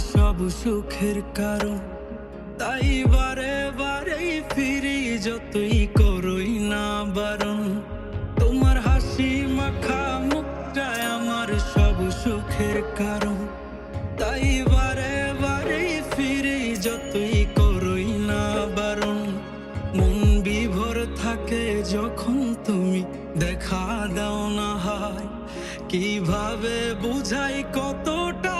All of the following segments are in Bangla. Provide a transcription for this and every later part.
সব সুখের কারণ। তাই বারে বারেই ফিরি যতই করই না বারণ। তোমার হাসি মাখা মুখটায় আমার সব সুখের কারণ। তাই বারে বারেই ফিরি যতই করই না বারণ। মন বিভোর থাকে যখন তুমি দেখা দাও না হয়। কীভাবে বুঝাই কতটা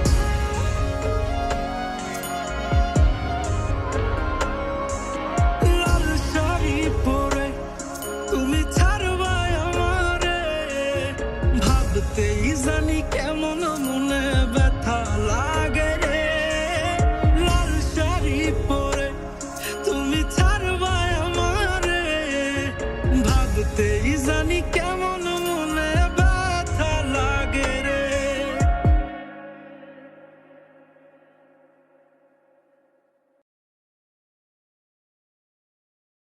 the.